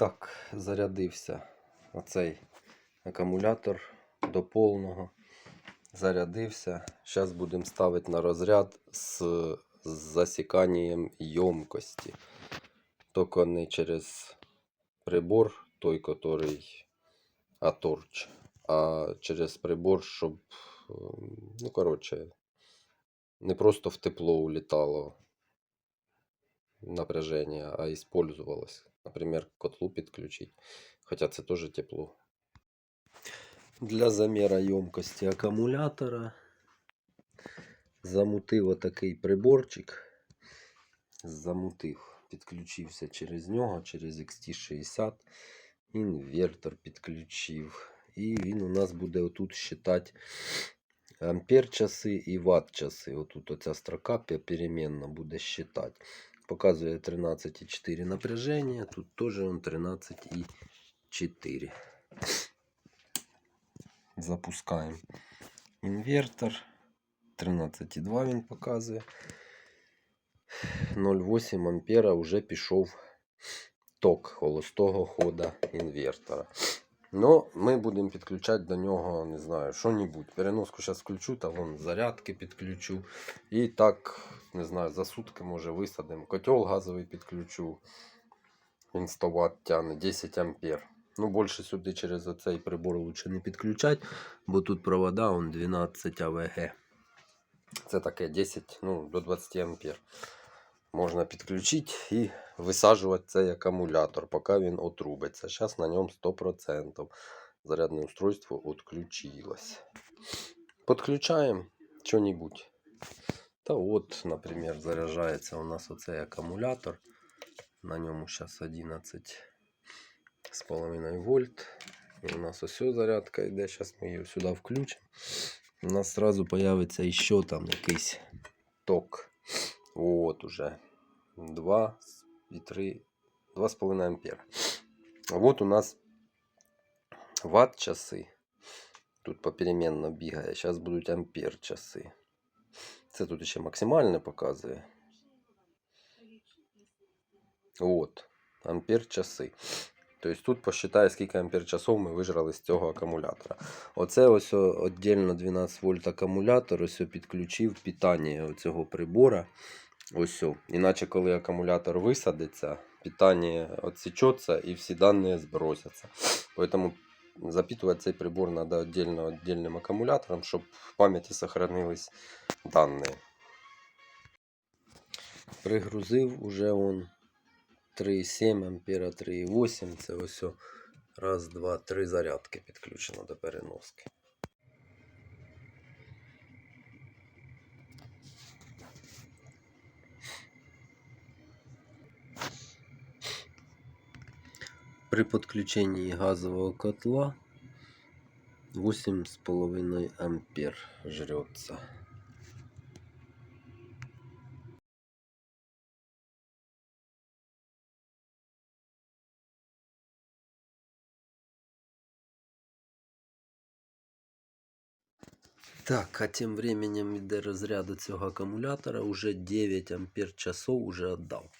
Так, зарядився оцей акумулятор до повного. Зарядився. Зараз будемо ставити на розряд з, з засіканням ємкості. Тільки не через прибор, той, який Аторч, а через прибор, щоб, е, ну, коротше, не просто в тепло улітало напряжение, а использовалось. Например, к котлу підключить. Хотя це теж тепло. Для заміра ємкості акумулятора замутив отакий приборчик. Замутив, підключився через нього, через XT60. Інвертор підключив. І він у нас буде отут считати ампер часи і ватт часи. Отут оця строка пе- переменно буде считати. Показує 13,4 напряження. Тут теж он 13,4. Запускаємо інвертор. 13,2 він показує. 0,8 ампера вже пішов ток холостого хода інвертора. Но ми будемо підключати до нього, не знаю, що-небудь. Переноску зараз включу, та вон зарядки підключу. І так, не знаю, за сутки може висадимо. Котел газовий підключу. Він 100 Вт тягне, 10 ампер. Ну, більше сюди через оцей прибор лучше не підключати, бо тут провода он 12 АВГ. Це таке 10 ну, до 20 ампер. Можна підключити і висаджувати цей акумулятор, поки він отрубиться. Зараз на ньому 100%. Зарядне устройство відключилось. Подключаємо що-небудь. Та от, наприклад, заряджається у нас оцей акумулятор. На ньому зараз 11,5 вольт. І у нас ось зарядка йде. Зараз ми її сюди включимо. У нас сразу появиться ще там якийсь ток. Вот уже 2 2,5 ампера. Вот у нас ватт часи. Тут попеременно бігає. Зараз будуть ампер часи. Це тут ще максимальне показує. От, ампер часи. Тобто тут посчитає, скільки ампер часов ми вижрали з цього акумулятора. Оце ось віддільно 12 вольт акумулятор. Ось підключив питання цього прибора. Ось. Іначе, коли акумулятор висадиться, питання відсічеться і всі дані збросяться. Поэтому запитувати цей прибор треба отдельно отдельним акумулятором, щоб в пам'яті сохранились дані. Пригрузив уже он 3,7 ампера, 3,8. Це ось раз, два, три зарядки підключено до переноски. При підключенні газового котла 8,5 ампер жрется. Так, а тим временем іде розряду цього акумулятора. Уже 9 ампер часов уже віддав.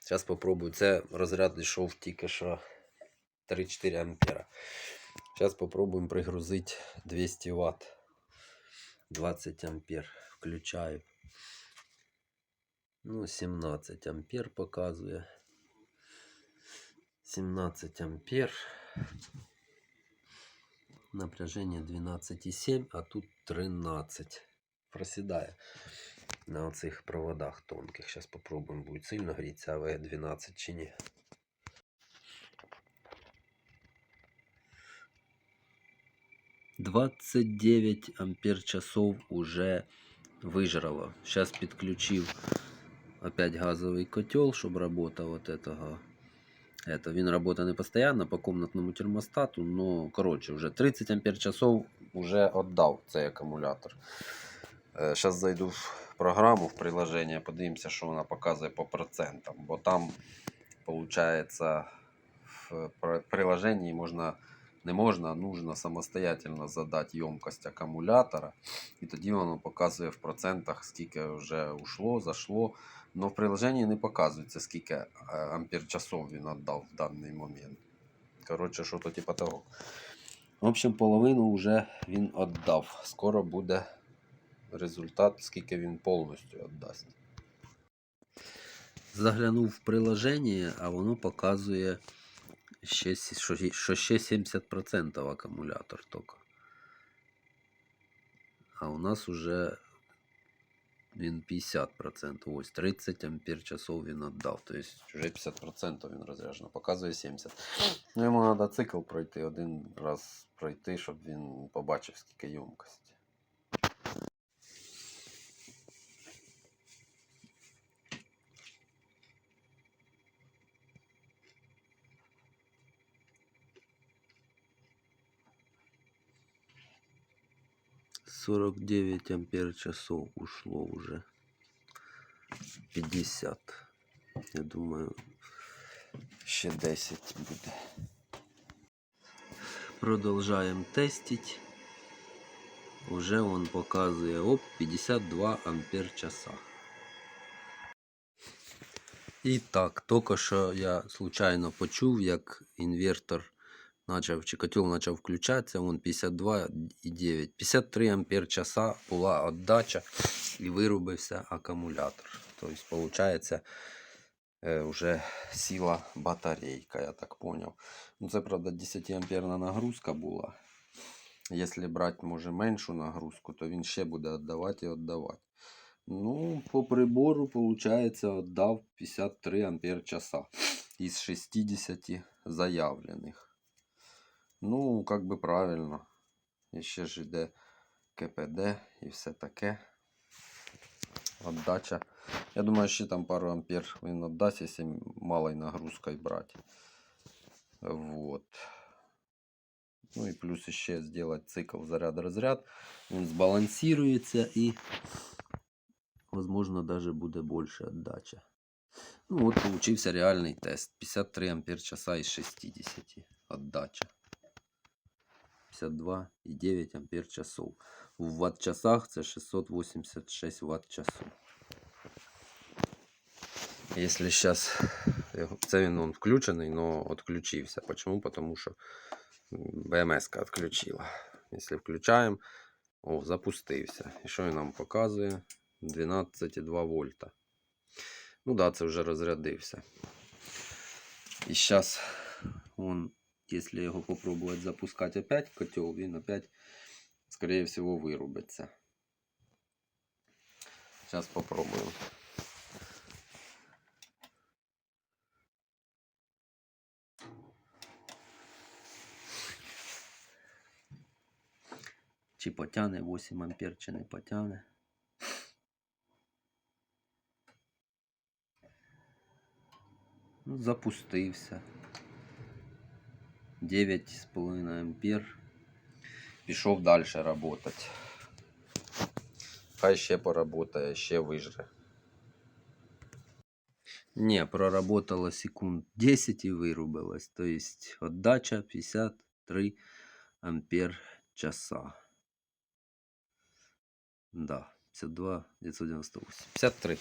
Зараз попробую. Це розряд йшов тільки що 3-4 ампера. Зараз попробуємо пригрузити 200 Вт. 20 ампер. Включаю. Ну, 17 ампер показує. 17 ампер. Напряжение 12,7, а тут 13. Проседає на оцих проводах тонких. Сейчас попробуем, будет сильно гріться АВ 12 чи ні. Двадцать девять ампер часов уже выжрало. Сейчас підключив опять газовый котел, чтобы работа вот этого. Это, він работа не постоянно по комнатному термостату, но, короче, уже 30 ампер часов уже отдав цей акумулятор. Зараз зайду в програму, в приложение, подивимося, що вона показує по процентам. Бо там, получается, в при- приложенні можна не можна, а нужно самостоятельно задати ємкость акумулятора. І тоді воно показує в процентах, скільки вже ушло, зашло. Но в приложенні не показується, скільки е, ампер часов він віддав в даний момент. Коротше, що то типа того. В общем, половину вже він віддав. Скоро буде результат, скільки він повністю віддасть. Заглянув в приложення, а воно показує ще, що, ще 70% акумулятор тільки. А у нас уже він 50%. Ось 30 ампер часов він віддав. Тобто вже 50% він розряджено. Показує 70. Ну, йому треба цикл пройти, один раз пройти, щоб він побачив, скільки ємкості. Сорок девять ампер часов ушло уже. 50. Я думаю, ще 10 буде. Продовжаємо тестить. Уже он показує оп 52 ампер часа. І так, тільки що я случайно почув, як інвертор Почав, чи котел почав включатися, вон 52,9. 53 ампер часа була віддача і вирубився акумулятор. Тобто, виходить, вже сіла батарейка, я так понял. Ну, це, правда, 10 амперна нагрузка була. Якщо брати, може, меншу нагрузку, то він ще буде віддавати і віддавати. Ну, по прибору, виходить, віддав 53 ампер часа із 60 заявлених. Ну, как би правильно. І ще ж йде КПД і все таке. Отдача. Я думаю, ще там пару ампер він віддасть, якщо малою нагрузкою брати. Вот. Ну і плюс ще зробити цикл заряд-розряд. Він збалансирується і, возможно, даже буде більше отдача. Ну от получився реальний тест. 53 ампер часа із 60 отдача. 52,9 ампер часов. В ватт-часах це 686 ватт-часов. Якщо зараз це він он включений, але відключився. Почему? Потому що БМС відключила. Якщо включаємо, о, запустився. І що він нам показує? 12,2 вольта. Ну да, це вже розрядився. І зараз он, якщо його попробувати запускати опять котел, він опять, скорее всего, вирубиться. Зараз попробуємо. Чи потягне 8 ампер, чи не потягне. Ну, запустився. 9,5 ампер. Пішов далі работать. Хай ще поработає, ще вижре. Не, проработало секунд 10 и вырубилось. То есть отдача 53 ампер часа. Да, 52 998. 53.